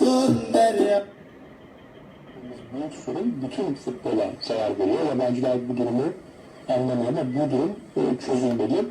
gönder. Bundan sonra bütün futbola zarar veriyor. Yabancılar bu durumu anlamalı. Bu durum e, çözülmeli.